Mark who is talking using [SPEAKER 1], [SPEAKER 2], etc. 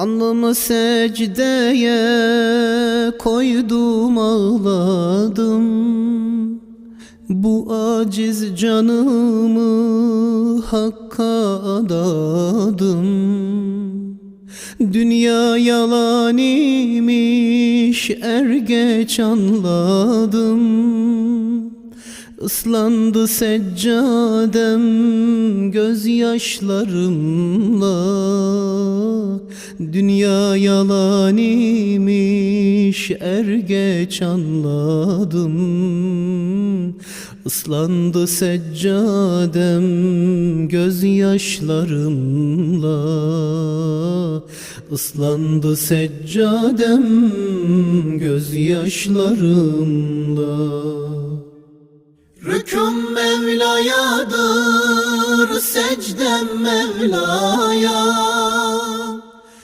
[SPEAKER 1] Alnımı secdeye koydum ağladım. Bu aciz canımı Hakk'a adadım. Dünya yalan imiş er geç anladım. Islandı seccadem gözyaşlarımla Dünya yalan imiş er geç anladım. Islandı seccadem gözyaşlarımla. Islandı seccadem gözyaşlarımla. Rüküm Mevla'yadır, secdem Mevla'ya